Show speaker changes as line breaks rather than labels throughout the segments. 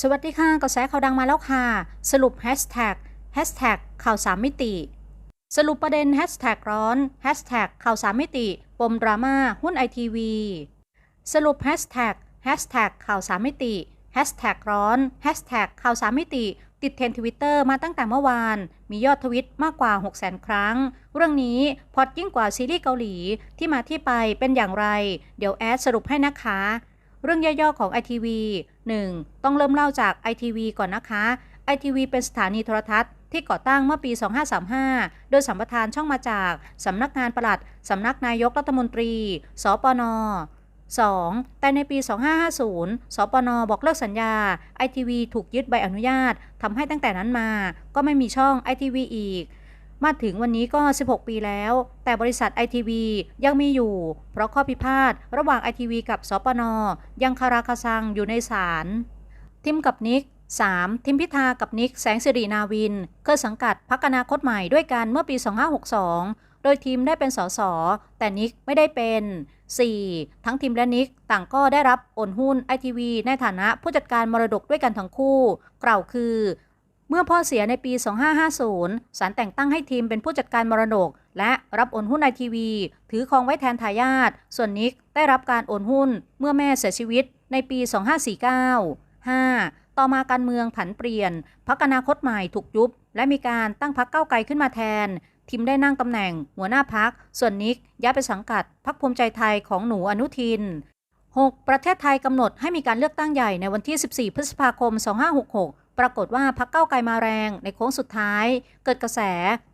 สวัสดีค่ะกระแสข่าวดังมาแล้วค่ะ สรุปแฮชแท็กแฮชแท็กข่าวสามมิติ สรุปประเด็นแฮชแท็กร้อนแฮชแท็กข่าวสามมิติ ปมดราม่าหุ้นไอทีวีสรุปแฮชแท็กแฮชแท็กข่าวสามมิติแฮชแท็กร้อนแฮชแท็กข่าวสามมิติ ติดเทรนทวิตเตอร์มาตั้งแต่เมื่อวาน มียอดทวิตมากกว่า 6 0 0 0 0 ครั้ง เรื่องนี้พอดยิ่งกว่าซีรีส์เกาหลีที่มาที่ไปเป็นอย่างไร เดี๋ยวแอดสรุปให้นะคะ เรื่องย่อๆของ ITV 1. ต้องเริ่มเล่าจาก ITV ก่อนนะคะ ITV เป็นสถานีโทรทัศน์ที่ก่อตั้งเมื่อปี 2535 โดยสัมปทานช่องมาจาก สำนักงานปลัด สำนักนายกรัฐมนตรี สปน 2. แต่ในปี 2550 สปน บอกเลิกสัญญา ITV ถูกยึดใบอนุญาต ทำให้ตั้งแต่นั้นมา ก็ไม่มีช่อง ITV อีก มาถึงวันนี้ก็ 16 ปีแล้ว แต่บริษัท ITV ยังมีอยู่ เพราะข้อพิพาทระหว่าง ITV กับสปนยังคาราคาซังอยู่ในศาลทิมกับนิก 3. ทิมพิธากับนิกแสงสิรินาวิน เคยสังกัดพักอนาคตใหม่ด้วยกันเมื่อปี 2562 โดยทีมได้เป็นสส แต่นิกไม่ได้เป็น 4. ทั้งทีมและนิกต่างก็ได้รับโอนหุ้น ITV ในฐานะผู้จัดการมรดกด้วยกันทั้งคู่ กล่าวคือ เมื่อพ่อเสียในปี 2550 ศาลแต่งตั้งให้ทีมเป็นผู้จัดการมรดก และรับโอนหุ้นไอทีวี ถือครองไว้แทนทายาท ส่วนนิกได้รับการโอนหุ้นเมื่อแม่เสียชีวิตในปี 2549 5. ต่อมาการเมืองผันเปลี่ยน พักอนาคตใหม่ถูกยุบ และมีการตั้งพักเก้าไกลขึ้นมาแทนทีมได้นั่งตำแหน่ง หัวหน้าพัก ส่วนนิกย้ายไปสังกัดพักภูมิใจไทยของหนูอนุทิน 6. ประเทศไทยกำหนดให้มีการเลือกตั้งใหญ่ในวันที่ 14 พฤษภาคม 2566 ปรากฏว่าพักเก้าไกลมาแรงในโค้งสุดท้าย เกิดกระแส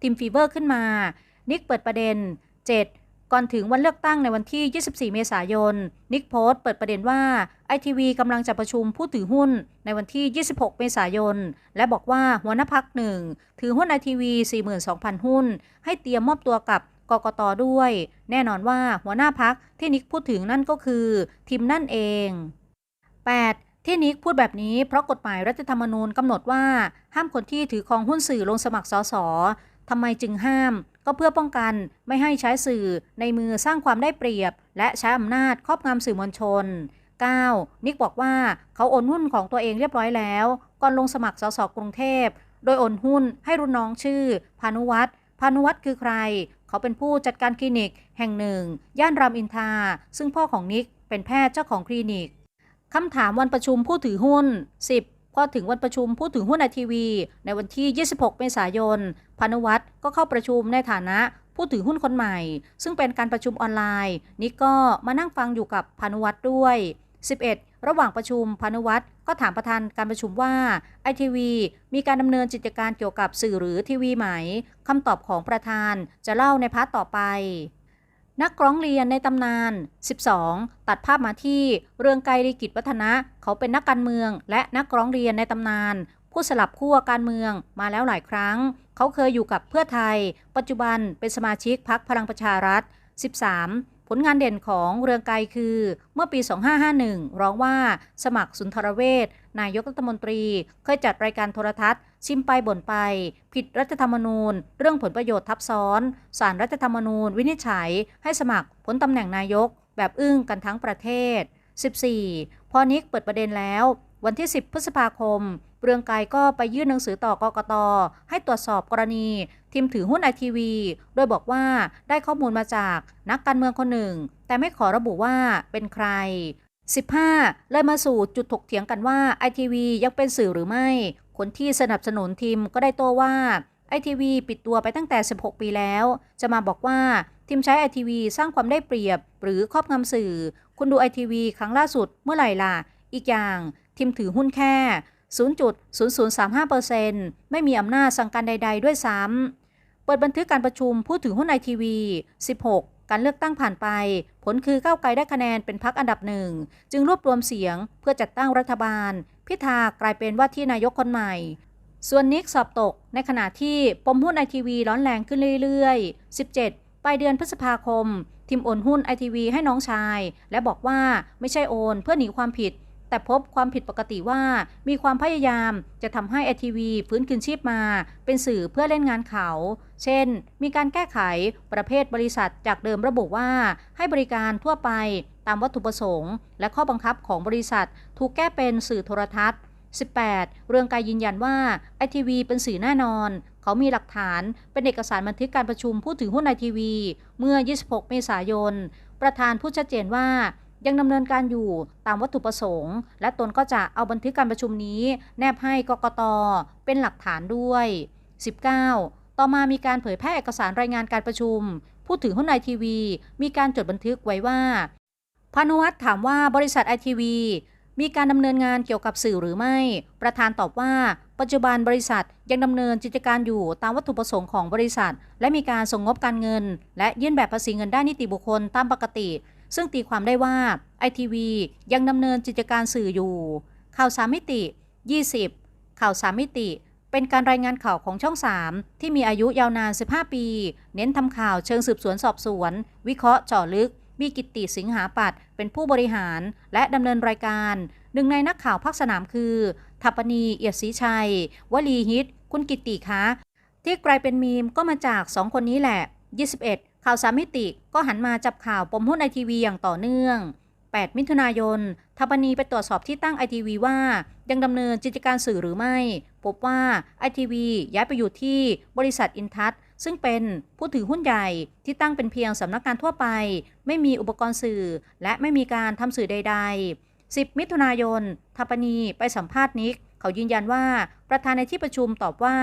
ทีมฟีเวอร์ขึ้นมา นิกเปิดประเด็น 7. ก่อนถึงวันเลือกตั้งในวันที่ 24 เมษายน นิกโพสต์เปิดประเด็นว่าไอทีวีกำลังจะประชุมผู้ถือหุ้นในวันที่ 26 เมษายน และบอกว่าหัวหน้าพักหนึ่งถือหุ้นไอทีวี 42,000 หุ้น ให้เตรียมมอบตัวกับกกตด้วย แน่นอนว่าหัวหน้าพักที่นิกพูดถึงนั่นก็คือทีมนั่นเอง 8. ที่นิกพูดแบบนี้เพราะกฎหมายรัฐธรรมนูญกำหนดว่า ห้ามคนที่ถือครองหุ้นสื่อลงสมัครสสทำไมจึงห้าม ก็เพื่อป้องกันไม่ให้ใช้สื่อในมือสร้างความได้เปรียบ และใช้อำนาจครอบงำสื่อมวลชน 9. นิกบอกว่าเขาโอนหุ้นของตัวเองเรียบร้อยแล้ว ก่อนลงสมัครสสกรุงเทพ โดยโอนหุ้นให้รุ่นน้องชื่อ พานุวัฒน์พานุวัฒน์คือใคร เขาเป็นผู้จัดการคลินิก แห่งหนึ่ง ย่านรามอินทราซึ่งพ่อของนิกเป็นแพทย์เจ้าของคลินิก คำถามวันประชุมผู้ถือหุ้น 10 พอถึงวันประชุมผู้ถือหุ้นไอทีวี ในวันที่ 26 เมษายน พานุวัฒน์ก็เข้าประชุมในฐานะผู้ถือหุ้นคนใหม่ ซึ่งเป็นการประชุมออนไลน์นิกก็มานั่งฟังอยู่กับพานุวัฒน์ด้วย 11 ระหว่างประชุมพานุวัฒน์ก็ถามประธานการประชุมว่าไอทีวีมีการดำเนินกิจการเกี่ยวกับสื่อหรือทีวีไหมคำตอบของประธานจะเล่าในพาร์ทต่อไป นักร้องเรียนในตำนาน 12 ตัดภาพมาที่เรืองไกรลีกิจวัฒนะ เขาเป็นนักการเมือง และนักร้องเรียนในตำนาน ผู้สลับขั้วการเมืองมาแล้วหลายครั้ง เขาเคยอยู่กับเพื่อไทย ปัจจุบันเป็นสมาชิกพรรคพลังประชารัฐ 13 ผลงานเด่นของเรืองไกรคือ เมื่อปี 2551 ร้องว่าสมัครสุนทรเวชนายกรัฐมนตรี เคยจัดรายการโทรทัศน์ ชิมไปบ่นไป ผิดรัฐธรรมนูญ เรื่องผลประโยชน์ทับซ้อนสารรัฐธรรมนูญ วินิจฉัย ให้สมัครผลตำแหน่งนายก แบบอึ้งกันทั้งประเทศ 14 พอนิกเปิดประเด็นแล้ว วันที่ 10 พฤษภาคม เรืองไกรก็ไปยื่นหนังสือต่อกกต ให้ตรวจสอบกรณีทีมถือหุ้นไอทีวี โดยบอกว่าได้ข้อมูลมาจากนักการเมืองคนหนึ่ง แต่ไม่ขอระบุว่าเป็นใคร15เลยมาสู่จุดถกเถียงกันว่าไอทีวียังเป็นสื่อหรือไม่ คนที่สนับสนุนทีมก็ได้โต้ว่าไอทีวีปิดตัวไปตั้งแต่ 16 ปีแล้ว จะมาบอกว่าทีมใช้ไอทีวีสร้างความได้เปรียบ หรือครอบงำสื่อ คุณดูไอทีวีครั้งล่าสุดเมื่อไหร่ล่ะ อีกอย่าง ทีมถือหุ้นแค่ 0.0035%ไม่มีอำนาจสั่งการใด ๆ ด้วยซ้ำ เปิดบันทึกการประชุมผู้ถือหุ้นไอทีวี 16การเลือกตั้งผ่านไป ผลคือก้าวไกลได้คะแนนเป็นพักอันดับหนึ่ง จึงรวบรวมเสียงเพื่อจัดตั้งรัฐบาล พิธากลายเป็นว่าที่นายกคนใหม่ ส่วนนิกสอบตกในขณะที่ปมหุ้นไอทีวีร้อนแรงขึ้นเรื่อยๆ 17 ปลายเดือนพฤษภาคม ทิมโอนหุ้นไอทีวีให้น้องชาย และบอกว่าไม่ใช่โอนเพื่อหนีความผิด แต่พบความผิดปกติว่ามีความพยายามจะทำให้ไอทีวีฟื้นคืนชีพมา เป็นสื่อเพื่อเล่นงานเขา เช่น มีการแก้ไขประเภทบริษัทจากเดิมระบุว่าให้บริการทั่วไปตามวัตถุประสงค์ และข้อบังคับของบริษัท ถูกแก้เป็นสื่อโทรทัศน์ 18 เรืองไกรยืนยันว่าไอทีวีเป็นสื่อแน่นอน เขามีหลักฐานเป็นเอกสารบันทึกการประชุมผู้ถือหุ้นไอทีวี เมื่อ 26 เมษายน ประธานพูดชัดเจนว่า ยังดำเนินการอยู่ตามวัตถุประสงค์ และตนก็จะเอาบันทึกการประชุมนี้ แนบให้กกตเป็นหลักฐานด้วย 19 ต่อมามีการเผยแพร่เอกสารรายงานการประชุม ผู้ถือหุ้นไอทีวี มีการจดบันทึกไว้ว่าพานุวัฒน์ถามว่าบริษัทไอทีวีมีการดำเนินงานเกี่ยวกับสื่อหรือไม่ ประธานตอบว่า ปัจจุบันบริษัทยังดำเนินกิจการอยู่ตามวัตถุประสงค์ของบริษัท และมีการส่งงบการเงิน และยื่นแบบภาษีเงินได้นิติบุคคลตามปกติ ซึ่งตีความได้ว่าไอทีวียังดำเนินกิจการสื่ออยู่ ข่าวสามมิติ 20 ข่าวสามมิติ เป็นการรายงานข่าวของช่อง 3 ที่มีอายุยาวนาน 15 ปี เน้นทำข่าวเชิงสืบสวนสอบสวน วิเคราะห์เจาะลึก มีกิตติสิงหาปัตเป็นผู้บริหารและดำเนินรายการ หนึ่งในนักข่าวภาคสนามคือทัปปนีเอียดศรีชัย วลีฮิต คุณกิตติคะที่กลายเป็นมีมก็มาจาก 2 คนนี้แหละ 21 ข่าวสามมิติก็หันมาจับข่าวปมหุ้นไอทีวีอย่างต่อเนื่อง 8 มิถุนายนทัปนีไปตรวจสอบที่ตั้งไอทีวีว่า ยังดำเนินกิจการสื่อหรือไม่ พบว่าไอทีวีย้ายไปอยู่ที่บริษัทอินทัศน์ซึ่งเป็นผู้ถือหุ้นใหญ่ที่ตั้งเป็นเพียงสำนักงานทั่วไป ไม่มีอุปกรณ์สื่อ และไม่มีการทำสื่อใด ๆ 10 มิถุนายนทัปนีไปสัมภาษณ์นิก เขายืนยันว่าประธานในที่ประชุมตอบว่า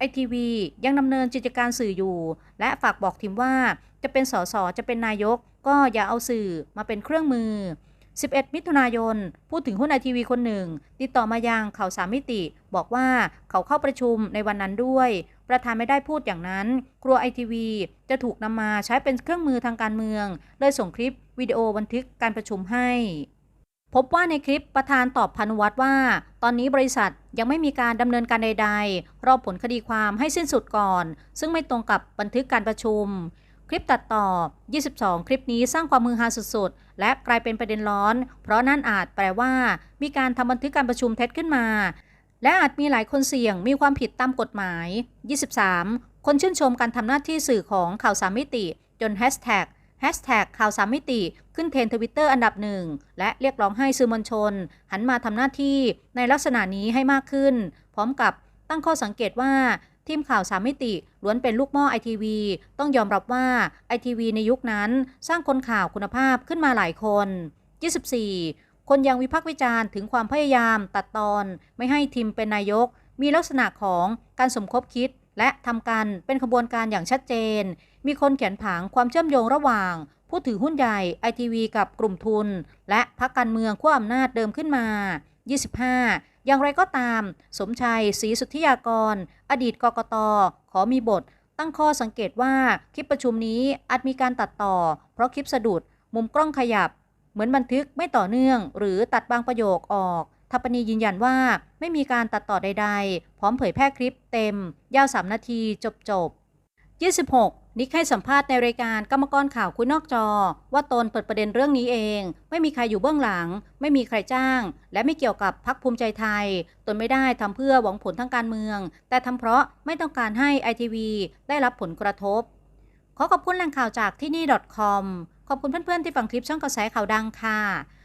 ไอทีวียังดำเนินกิจการสื่ออยู่ และฝากบอกทีมว่าจะเป็นสสจะเป็นนายก ก็อย่าเอาสื่อมาเป็นเครื่องมือ 11 มิถุนายน พูดถึงหุ้นไอทีวีคนหนึ่ง ติดต่อมายังข่าวสามมิติ บอกว่าเขาเข้าประชุมในวันนั้นด้วย ประธานไม่ได้พูดอย่างนั้นกลัวไอทีวีจะถูกนำมาใช้เป็นเครื่องมือทางการเมืองเลยส่งคลิปวิดีโอบันทึกการประชุมให้ พบว่าในคลิปประธานตอบพานุวัตรว่า ตอนนี้บริษัทยังไม่มีการดำเนินการใด ๆ รอผลคดีความให้สิ้นสุดก่อน ซึ่งไม่ตรงกับบันทึกการประชุม คลิปตัดต่อ 22 คลิปนี้สร้างความมือฮาสุดๆ และกลายเป็นประเด็นร้อน เพราะนั่นอาจแปลว่า มีการทำบันทึกการประชุมเท็จขึ้นมา และอาจมีหลายคนเสี่ยงมีความผิดตามกฎหมาย 23 คนชื่นชมการทำหน้าที่สื่อของข่าวสามมิติ จนแฮชแท็ก แฮชแท็กข่าวสามมิติ ขึ้นเทรนทวิตเตอร์อันดับหนึ่ง และเรียกร้องให้สื่อมวลชน หันมาทำหน้าที่ในลักษณะนี้ให้มากขึ้น พร้อมกับตั้งข้อสังเกตว่า ทีมข่าวสามมิติล้วนเป็นลูกหม้อไอทีวีต้องยอมรับว่าไอทีวีในยุคนั้น สร้างคนข่าวคุณภาพขึ้นมาหลายคน 24 คนยังวิพากษ์วิจารณ์ถึงความพยายามตัดตอน ไม่ให้ทีมเป็นนายก มีลักษณะของการสมคบคิด และทำกันเป็นขบวนการอย่างชัดเจน มีคนเขียนผังความเชื่อมโยงระหว่าง ผู้ถือหุ้นใหญ่ไอทีวีกับกลุ่มทุน และพรรคการเมืองขั้วอำนาจเดิมขึ้นมา 25 อย่างไรก็ตาม สมชัยศรีสุทธิยากร อดีตกกตขอมีบท ตั้งข้อสังเกตว่าคลิปประชุมนี้อาจมีการตัดต่อ เพราะคลิปสะดุด มุมกล้องขยับ เหมือนบันทึกไม่ต่อเนื่อง หรือตัดบางประโยคออก ทัปปนียืนยันว่าไม่มีการตัดต่อใด ๆ พร้อมเผยแพร่คลิปเต็ม ยาว 3 นาทีจบจบ26 นิกให้สัมภาษณ์ในรายการกรรมกรข่าวคุยนอกจอ ว่าตนเปิดประเด็นเรื่องนี้เอง ไม่มีใครอยู่เบื้องหลัง ไม่มีใครจ้าง และไม่เกี่ยวกับพักภูมิใจไทย ตนไม่ได้ทำเพื่อหวังผลทางการเมือง แต่ทำเพราะไม่ต้องการให้ไอทีวีได้รับผลกระทบ ขอขอบคุณแหล่งข่าวจากที่นี่ .com ขอบคุณเพื่อนๆที่ฟังคลิปช่องกระแสข่าวดังค่ะ